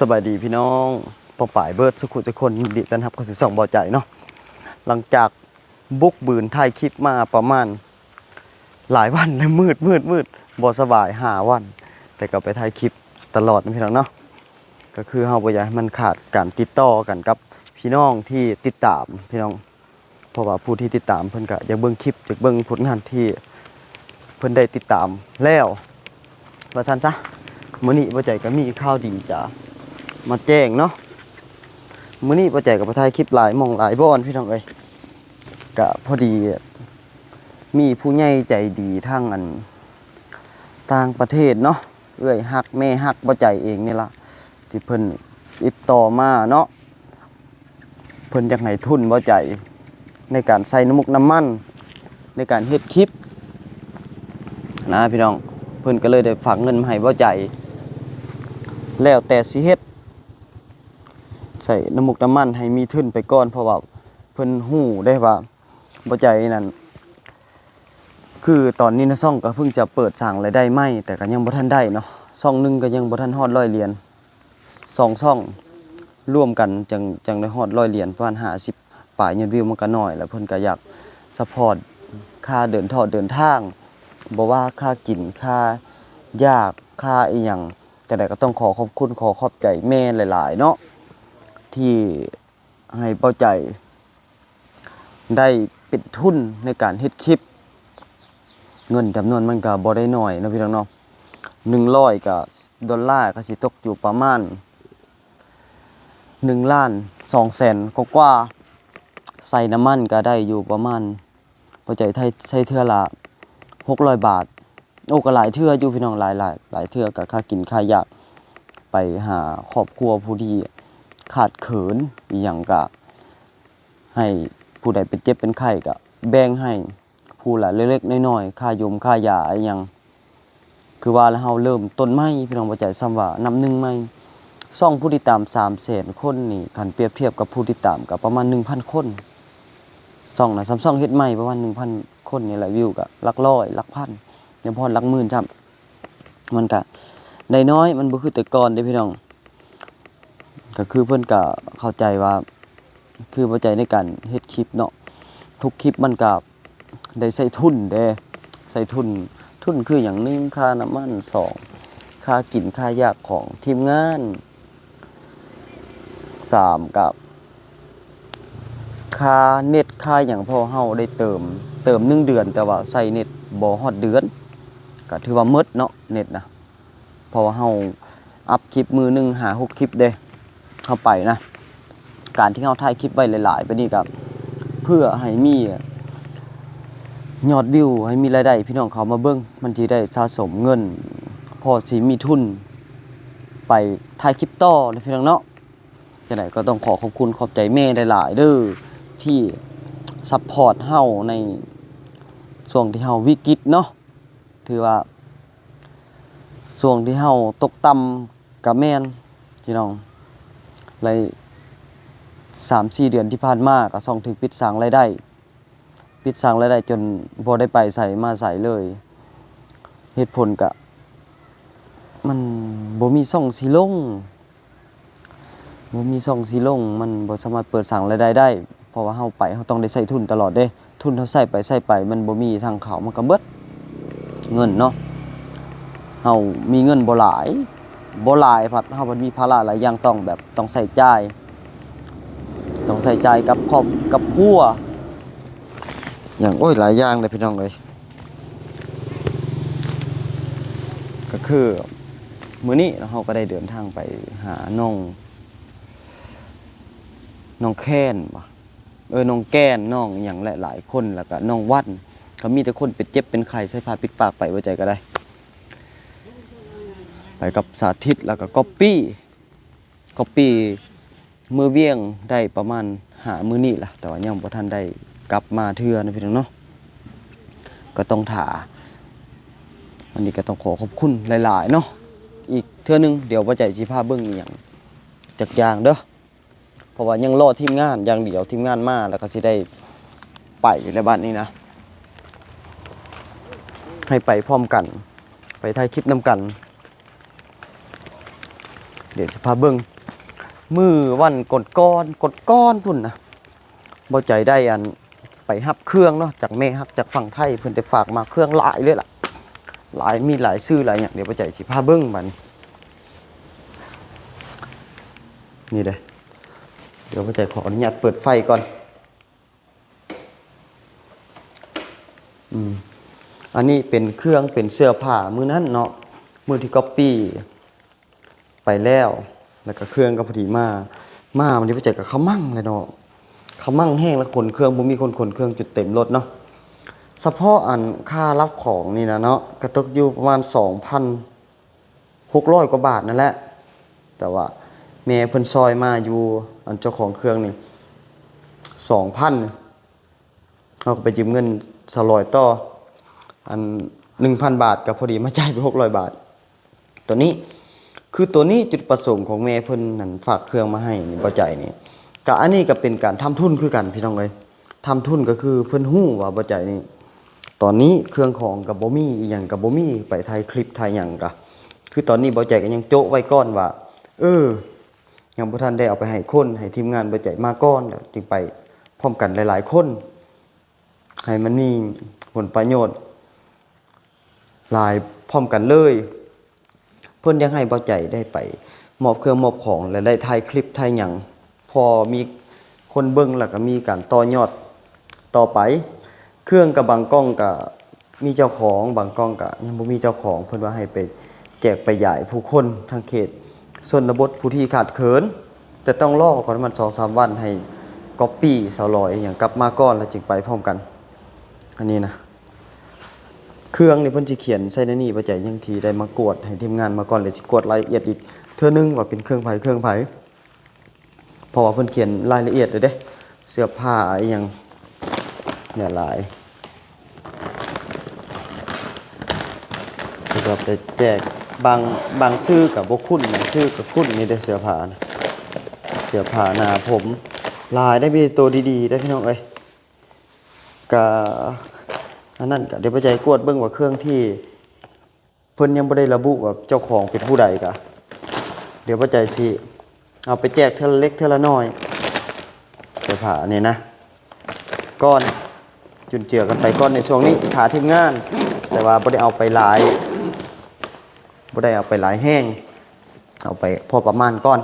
สบายดีพี่น้องปองป่ายเบิร์ดสุขุจะคนยินดีกันครับเข้าสู่สองเบาใจเนาะหลังจากบุกบืนถ่ายคลิปมาประมาณ หลายวันเลยมืดมืดมืดบ่สบายหาวัน แต่ก็ไปถ่ายคลิปตลอดนะพี่น้องเนาะก็คือเฮาบ่อยากให้มันขาดการติดต่อกันกับพี่น้องที่ติดตามพี่น้อง เพราะว่าผู้ที่ติดตามเพิ่นก็อยากเบิ่งคลิปอยากเบิ่งผลงานที่เพิ่นได้ติดตามแล้วว่าซั่นซะมื้อนี้บ่ใจก็มีข่าวดีจ้ะ มาแจ้งเนาะมื้อนี้บ่ใจก็ไปถ่ายคลิปหลายมองหลายบ่อนพี่น้องเอ้ยก็พอดี มีผู้ใหญ่ใจดีทางอันต่างประเทศเนาะเอ้อยฮักแม่ฮักบ่ใจเองนี่ละที่เพิ่นติดต่อมาเนาะเพิ่นอยากให้ทุนบ่ใจในการใส่น้ำมุกน้ำมัน ในการเฮ็ดคลิปนะพี่น้องเพิ่นก็เลยได้ฝากเงินมาให้บ่ใจ แล้วแต่สิเฮ็ด ใส่น้ำมุกน้ำมันให้มีทุนไปก่อนเพราะว่าเพิ่นฮู้ได้ว่าบ่ใจนั่นคือตอนนี้นะซ่องก็เพิ่งจะเปิดสร้างรายได้ใหม่แต่ก็ยังบ่ทันได้เนาะซ่องหนึงก็ยังบ่ทันฮอดร้อยเหรียญสองซ่องร่วมกันจังจังได้ฮอดร้อยเหรียญประมาณ50ป่ายยอดวิวมันก็น้อยแล้วเพิ่นก็อยากสปอร์ตค่าเดินทอดเดินทางบ่ว่าค่ากินค่ายากค่าอีหยังแต่ใดก็ต้องขอขอบคุณขอขอบใจแม่หลาย ๆ เนาะ ที่ให้เป้าใจ ได้ป็นทุนในการเฮ็ดคลิป เงินจำนวนมันก็บ่ได้น้อยนะพี่น้องเนาะ100ก็ดอลลาร์ก็สิตกอยู่ประมาณ1ล้าน2แสนกว่าใส่น้ำมันก็ได้อยู่ประมาณพอใจไทยใช้เทื่อละ600บาท โอ้ก็หลายเทื่ออยู่พี่น้องหลายหลายหลายเทื่อกับค่ากินค่ายากไปหาครอบครัวผู้ที่ ขาดเขินอหย่างก็ให้ผู้ใดเป็นเจ็บเป็นไข้ก็แบ่งให้ผู้ละเล็กๆน้อยๆค่ายมค่ายาอหย่างคือว่าแล้วเฮาเริ่มต้นใหม่พี่น้องบ่ใจซ้ำว่านำหนึ่งใหม่ซ่องผู้ติดตาม3แสนคนนี่คันเปรียบเทียบกับผู้ติดตามกับประมาณ 1,000 คนซ่องนะซัมซ่องเฮ็ดใหม่ประมาณ1,000 คนนี่แหละวิวก็หลักร้อยหลักพันยังพอหลักหมื่นจ้ำมันก็ได้น้อยมันบ่คือแต่ก่อนเด้พี่น้อง ก็คือเพิ่อนก็เข้าใจว่าคือเข้าใจในการเฮ็ดคลิปเนาะทุกคลิปมันก็ได้ใส่ทุนเด้ใส่ทุนทุนคืออย่างหนึ่งค่าน้ำมันสองค่ากินค่ายากของทีมงานสามกับค่าเน็ตค่าอย่างพอเฮาได้เติม เติมหนึ่งเดือน แต่ว่าใส่เน็ตบ่ฮอดเดือนก็ถือว่าหมดเนาะเน็ตนะเพราะว่าเฮาอัพคลิปมือหนึ่งหาหกคลิปเด้ เข้าไปนะ การที่เฮาถ่ายคลิปไว้หลายๆไปนี่กับเพื่อให้มียอดวิวให้มีรายได้พี่น้องเขามาเบิ่งมันสิได้สะสมเงิน พอสิมีทุน ไปถ่ายคลิปต่อนะพี่น้องเนาะจังไดก็ต้องขอขอบคุณขอบใจแม่หลายๆเด้อที่ซัพพอร์ตเฮาในช่วงที่เฮาวิกฤตเนาะถือว่าช่วงที่เฮาตกต่ำกับแม่นพี่น้อง เลย3-4เดือนที่ผ่านมาก็ส่องถึงปิดสังรายได้ ปิดสังรายได้จนบ่ได้ไปใส่มาใส่เลยเหตุผลก็มันบ่มีช่องสิลงบ่มีช่องสีลง มันบ่สามารถเปิดสั่งรายได้ได้ เพราะว่าเฮาไปเฮาต้องได้ใช้ทุนตลอดเด้ ทุนเฮาใช้ไปใช้ไป มันบ่มีทางเขามันก็เบิดเงินเนาะเฮามีเงินบ่หลาย บ่หลายพัดเฮามันมีภาระหลายอย่างต้องแบบต้องใส่ใจต้องใส่ใจกับครอบกับครัวอย่างโอ้ยหลายอย่างเลยพี่น้องเอ้ยก็คือมื้อนี้เฮาก็ได้เดินทางไปหาน้องน้องแค้นบ่เออน้องแก้นน้องอย่างหลายๆคนแล้วก็น้องวัดก็มีแต่คนเป็นเจ็บเป็นไข้ใส่ผ้าปิดปากไปไว้ใจก็ได้ ไปกับสาธิตแล้วก็ก๊อปปี้ก๊อปปี้มือเวียงได้ประมาณหามือนี่ล่ะแต่ว่ายังบ่ทันได้กลับมาเทื่อนะพี่น้องเนาะก็ต้องถาอันนี้ก็ต้องขอขอบคุณหลาย ๆ เนาะอีกเทื่อนึงเดี๋ยวว่าใจสิพาเบิ่งอีหยังจักอย่างเด้อเพราะว่ายังรอทีมงานอย่างเดียวทีมงานมาแล้วก็สิได้ไปในบ้านนี้นะ ให้ไปพร้อมกัน ไปถ่ายคลิปนำกัน เดี๋ยวจะพาเบิ่งมือวันกดก้อนกดก้อนพุ่นนะบ่ใจได้อันไปฮับเครื่องเนาะจากแม่ฮักจากฝั่งไทยเพิ่นได้ฝากมาเครื่องหลายเลยล่ะ หลายมีหลายชื่อหลายอย่างเดี๋ยวบ่ใจสิพาเบิ่งบันนี่เด้เดี๋ยวบ่ใจขออนุญาตเปิดไฟก่อนอืมอันนี้เป็นเครื่องเป็นเสื้อผ้ามือนั้นเนาะมือที่ก๊อปปี้ ไปแล้ว แล้วก็เครื่องก็พอดีมา มามันนี้ไปเจอกับเขามั่งเลยเนาะเขามั่งแห้งแล้วขนเครื่องบ่มีคนขนเครื่องจุดเต็มรถเนาะเฉพาะอันค่ารับของนี่นะเนาะกระตกอยู่ประมาณ2,600กว่าบาทนั่นแหละ แต่ว่าแม่เพิ่นซอยมาอยู่อันเจ้าของเครื่องนี่2,000เขาก็ไปยืมเงินสลอยต่ออันหนึ่งพันบาทก็พอดีมาจ่ายไปหกร้อยบาท ตัวนี้ คือตัวนี้จุดประสงค์ของแม่เพิ่นนั่นฝากเครื่องมาให้นี่บ่ใจายนี่ก็อันนี้ก็เป็นการทำทุนคือกันพี่น้องเอ้ยทำทุนก็คือเพิ่นฮู้ว่าบ่ใจายนี่ตอนนี้เครื่องของกับบ่มีอีหยังกับบ่มีไปถ่ายคลิปถ่ายหยังก็คือตอนนี้บ่ใจายก็ยังโจะไว้ก่อนว่า เออยังบ่ทันได้เอาไปให้คนให้ทีมงานบ่ใจายมาก่อนแล้วจึงไปพร้อมกันหลาย ๆ คน ให้มันมีผลประโยชน์หลายพร้อมกันเลย เพื่อนยังให้เบาใจได้ไปมอบเครื่องมอบของและได้ถ่ายคลิปถ่ายหยังพอมีคนเบิ้งแล้วก็มีการต่อยอดต่อไป เครื่องกับบางกล้องกับมีเจ้าของบางกล้องกับยังบ่มีเจ้าของ เพื่อนว่าให้ไปแจกไปใหญ่ผู้คนทางเขตส่วนบทผู้ที่ขาดเขินจะต้องรอก่อนมันสองสามวันให้ก๊อปปี้สาวลอยอย่างกลับมาก่อนแล้วจึงไปพร้อมกัน อันนี้นะ เครื่องนี่เพิ่นสิเขียนใส่ในนี่บ่ใจยังทีได้มากวดให้ทีมงานมาก่อนเลยสิกวดรายละเอียดอีกเทื่อนึงว่าเป็นเครื่องไผเครื่องไผเพราะว่าเพิ่นเขียนรายละเอียดเลยเด้ เสื้อผ้าอีหยังเนี่ยหลายก็ไปแจกบางบางซื้อกับบ่คุ้นบางซื้อกับคุ้นนี่ได้เสื้อผ้านะเสื้อผ้าหน้าผมลายได้มีตัวดีๆได้พี่น้องเอ้ยกะ อันนั้นกะเดี๋ยวไปใจกวดเบิ่งว่าเครื่องที่ เพิ่นยังบ่ได้ระบุว่าเจ้าของเป็นผู้ใดกะเดี๋ยวปัจจัยสิเอาไปแจกเท่าเล็กเท่าละน้อยเสื้อผ้านี่นะก้อนจุนเจือกันไปก้อนในช่วงนี้หาทีมงาน แต่ว่าบ่ได้เอาไปหลายบ่ได้เอาไปหลายแห้ง เอาไปพอประมาณก้อน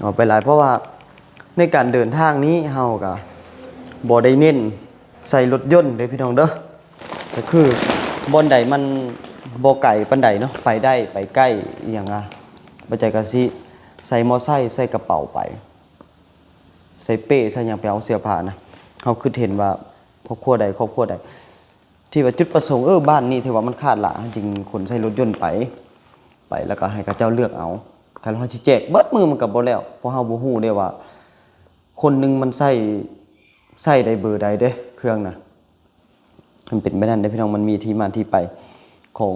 เอาไปหลายเพราะว่าในการเดินทางนี้เฮาก็ บ่ได้เน้นใส่รถยนต์เด้อพี่น้องเด้อก็คือบอนใดมันบ่ไกลปานใดเนาะไปได้ไปใกล้อหย่างอะบ่ใจก็สิใส่มอไซค์ใส่กระเป๋าไป ใส่เป้ใส่หยังไปเอาเสื้อผ้านะเฮาคือเห็นว่าครอบครัวใดครอบครัวใด ที่ว่าจุดประสงค์เออบ้านนี้ที่ว่ามันขาดหละจริงคนใช้รถยนต์ไป ไปแล้วก็ให้เขาเจ้าเลือกเอาคันเฮาสิแจกเบิดมือมันก็บ่แล้วเพราะเฮาบ่ฮู้ได้ว่า คนหนึงมันใส่ ใส่ได้เบอร์ใดเด้เครื่องนะมันเป็นไปนั่นได้พี่น้องมันมีที่มาที่ไปของ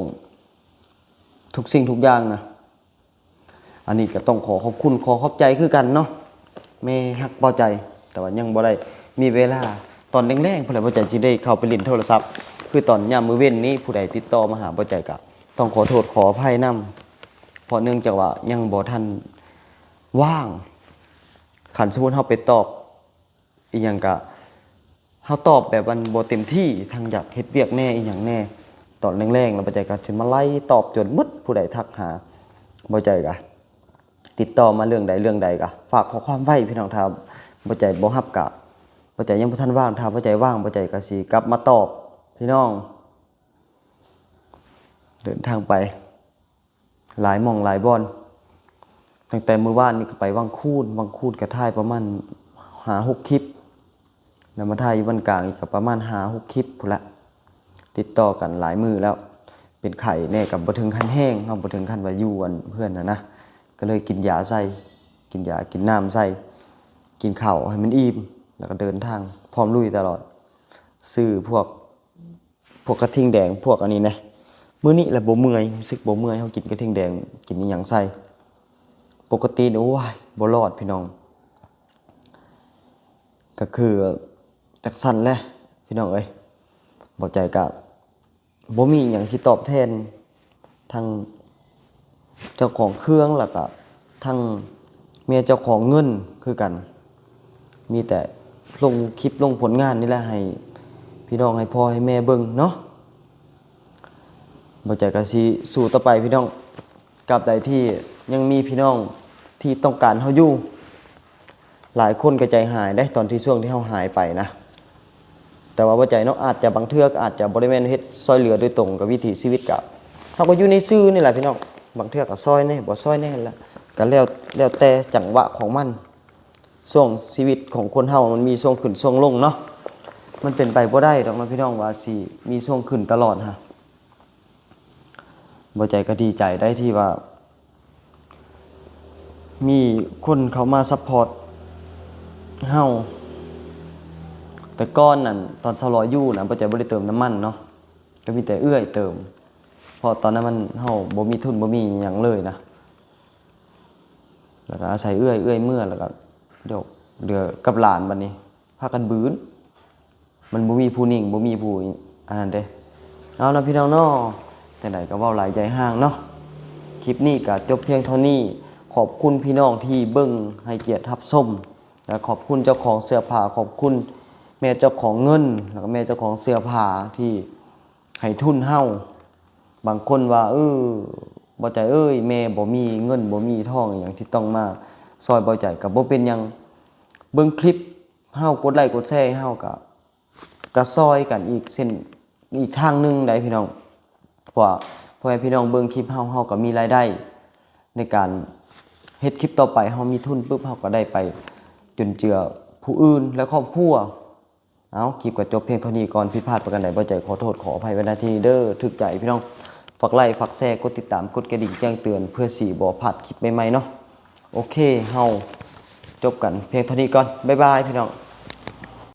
ทุกสิ่งทุกอย่างนะอันนี้ก็ต้องขอขอบคุณขอขอบใจคือกันเนาะแม่ฮักเบาใจ แต่ว่ายังบ่ได้มีเวลาตอนแรงๆผู้ใดบ่ใจสิได้เข้าไปล่นโทรศัพท์ คือตอนยามมือเว้นนี้ผู้ใดติดต่อมาหาบ่ใจก็ต้องขอโทษขออภัยนํเพราะเนื่องจากว่ายังบ่ทันว่างขันสมมุติเฮาไปตอบ อีหยังก็เฮาตอบแบบมันบ่เต็มที่ทางอยากเฮ็ดเวียกแน่อีหยังแน่ ตอนแรงๆแล้วบ่ใจก็สิมาไล่ตอบจนหมดผู้ใดทักหาบ่ใจก็ติดต่อมาเรื่องใดเรื่องใดก็ฝากขอความไว้พี่น้องถ้าบ่ใจบ่รับก็บ่ใจยังบ่ทันว่างถ้าบ่ใจว่างบ่ใจก็สิกลับมาตอบพี่น้อง เดินทางไป หลายมองหลายบอนตั้งแต่มื้อวานนี่ก็ไปวังคูนวังคูนก็ถ่ายประมาณหาหกคลิป แล้วมาถ่ายอยู่บ้านกลางอีกก็ประมาณหาหกคลิปพุ่นละ ติดต่อกันหลายมือแล้ว เป็นไข่แน่กับบ่ถึงขั้นแห้งเฮาบ่ถึงขั้นว่ายูอันเพื่อนนะนะก็เลยกินยาใส่กินยากินน้ำใส่กินข้าวให้มันอิ่มแล้วก็เดินทางพร้อมลุยตลอดซื้อพวกพวกกระทิงแดงพวกอันนี้นะมื้อนี้แหละบ่เมื่อยรู้สึกบ่เมื่อยเฮากินกระทิงแดงกินอีหยังใส่ปกติโอ้ยบ่รอดพี่น้อง ก็คือ จักสันแหละพี่น้องเอ้ยบ่ใจกับบ่มีหยังสิตอบแทนทางเจ้าของเครื่องแล้วก็ทั้งเมียเจ้าของเงินคือกัน มีแต่ลงคลิปลงผลงานนี่แหละให้ พี่น้องให้พ่อให้แม่เบิ่งเนาะบ่ใจกะสิสู่ต่อไปพี่น้องกับใดที่ยังมีพี่น้องที่ต้องการเฮาอยู่หลายคนก็ใจหายได้ตอนที่ช่วงที่เฮาหายไปนะ แต่ว่าบ่ใจเนาะอาจจะบางเทือกอาจจะบ่ได้แม่นเฮ็ดซอยเหลือโดยตรงกับวิถีชีวิตกับเฮาก็อยู่ในซื่อนี่แหละพี่น้องบางเทือก็ซอยแน่บ่ซอยแน่ละก็แล้วแล้วแต่จังหวะของมันช่วงชีวิตของคนเฮามันมีช่วงขึ้นช่วงลงเนาะมันเป็นไปบ่ได้ดอกนะพี่น้องว่าสิมีช่วงขึ้นตลอดฮะบ่ใจก็ดีใจได้ที่ว่า มีคนเขามาซัพพอร์ตเฮา แต่ก้อนนั่นตอนเซาลอยอยู่นะบ่ใจบ่ได้เติมน้ำมันเนาะก็มีแต่เอื้อยเติมเพอตอนนั้นมันเฮาบ่มีทุนบ่มีหยังเลยนะแล้วก็อาศัยเอื้อยเอื้อยเมื่อแล้วก็เดี๋ยวเดือกับหลานบัดนี้พากันบืนมันบ่มีผู้นิ่งบ่มีผู้อันนั้นเด้เอานะพี่น้องเนาะจังไดก็เว้าหลายใจห่างเนาะคลิปนี้ก็จบเพียงเท่านี้ขอบคุณพี่น้องที่เบิ่งให้เกียรติรับชมและขอบคุณเจ้าของเสื้อผ้าขอบคุณ แม่เจ้าของเงิน แล้วก็แม่เจ้าของเสื้อผ้าที่ให้ทุนเฮาบางคนว่า เออบ่ใจเอ้ยแม่บ่มีเงินบ่มีทองอย่างที่ต้องมาซอยบ่ใจก็บ่เป็นยังเบิ่งคลิปเฮากดไลค์กดแชร์ให้เฮาก็กระซอยกันอีกเส้นอีกทางหนึงได้พี่น้องเพราะว่าเพราะให้พี่น้องเบิ่งคลิปเฮาเฮาก็มีรายได้ ในการเฮ็ดคลิปต่อไปเฮามีทุนปุ๊บเฮาก็ได้ไปจนเจือผู้อื่นและครอบครัว เอาคลิปก็จบเพียงเท่านี้ก่อนพิพาดประการใดบ่ใจขอโทษขออภัยไว้ณที่นี้เด้อถึกใจพี่น้องฝากไลค์ฝากแชร์กดติดตามกดกระดิ่งแจ้งเตือนเพื่อสีบ่พลาดคลิปใหม่ๆเนาะโอเคเฮาจบกันเพียงเท่านี้ก่อนบ๊ายบายพี่น้อง